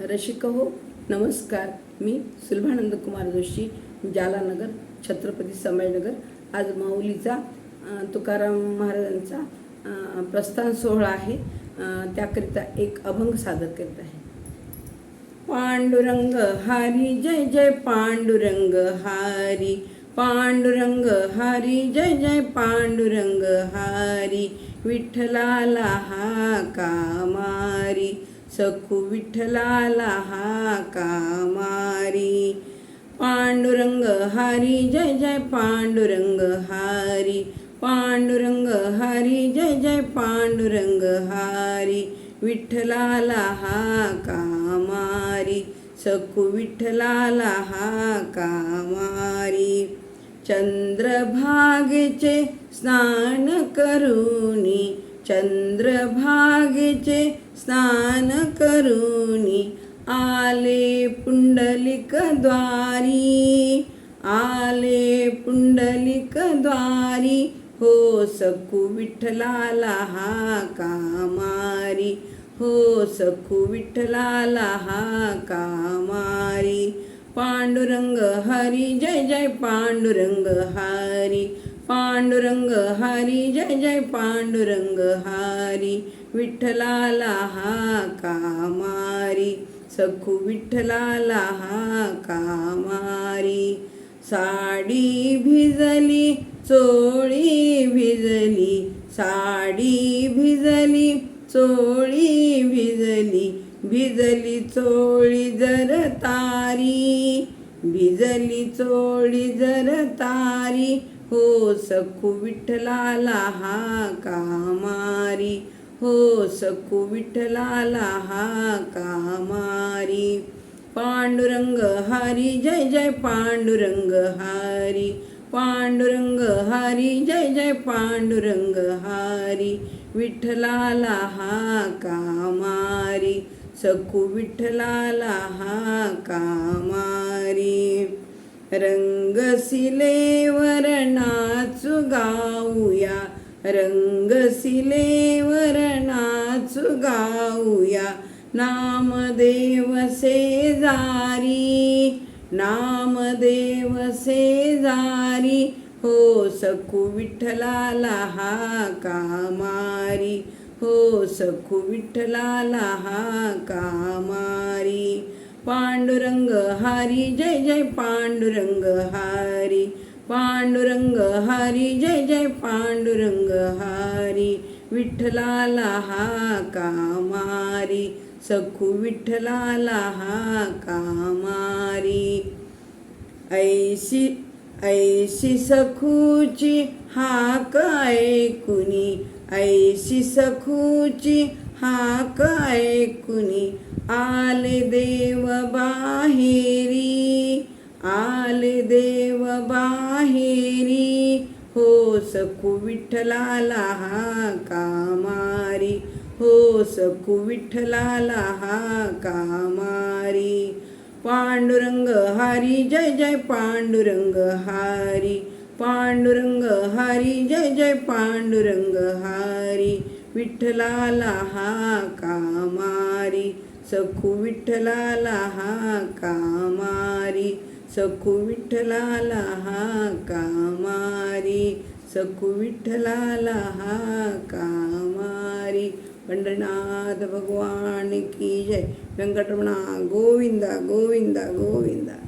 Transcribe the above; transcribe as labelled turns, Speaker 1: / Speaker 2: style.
Speaker 1: रसिक हो नमस्कार. मी सुलभानंद कुमार जोशी जालानगर छत्रपती संभाजीनगर. आज माऊलीचा तुकाराम महाराजांचा प्रस्थान सोहळा आहे. त्याकरिता एक अभंग सादर करीत आहे. पांडुरंग हारी जय जय पांडुरंग हारी. पांडुरंग हारी जय जय पांडुरंग हारी. विठ्ठलाला हा कामारी सखू विठ्ठलाला हा कामारी. पांडुरंग हरी जय जय पांडुरंग हरी. पांडुरंग हरी जय जय पांडुरंग हरी. विठ्ठलाला हा कामारी सखू विठ्ठलाला हा कामारी. चंद्रभागेचे स्नान करूनी चंद्रभागेचे स्नान करूनी आले पुंडलिक द्वारी आले पुंडलिक द्वारी हो सखू विठ्ठलाला हा कामारी हो सखू विठ्ठलाला हा कामारी. पांडुरंग हरी जय जय पांडुरंग हरी पांडुरंग हरी जय जय पांडुरंग हरी विठ्ठलाला हा कामारी सखू विठ्ठलाला हा कामारी साडी भिजली चोळी भिजली साडी भिजली चोळी भिजली भिजली चोळी जर तारी भिजली चोळी जर तारी हो सखू विठ्ठलाला हा कामारी. हो सखू विठ्ठलाला हा कामारी. पांडुरंग हरी जय जय पांडुरंग हरी. पांडुरंग हरी जय जय पांडुरंग हरी. विठ्ठलाला हा कामारी. सखू विठ्ठलाला हा कामारी. रंगसिले नाचू गाऊया रंगसिले नाचू गाऊया नामदेव शेजारी नामदेव शेजारी हो सखू विठ्ठलाला हा कामारी हो सखू विठ्ठलाला हा कामारी. पांडुरंग हरी जय जय पांडुरंग हरी. पांडुरंग हरी जय जय पांडुरंग हरी. विठ्ठलाला हा कामारी सखू विठ्ठलाला हा कामारी ऐशी ऐशी सखूची हाक ऐकुनी. ऐशी सखूची हा काय कुणी आले देव बाहेरी आले देव बाहेरी हो सखू विठ्ठलाला हा कामारी हो सखू विठ्ठलाला हा कामारी. पांडुरंग हरी जय जय पांडुरंग हरी. पांडुरंग हरी जय जय पांडुरंग हरी विठ्ठलाला हा कामारी सखू विठ्ठलाला हा कामारी सखू विठ्ठलाला हा कामारी सखू विठ्ठलाला हा कामारी पंढरनाथ भगवान की जय. व्यंकटमणा गोविंदा गोविंदा गोविंदा.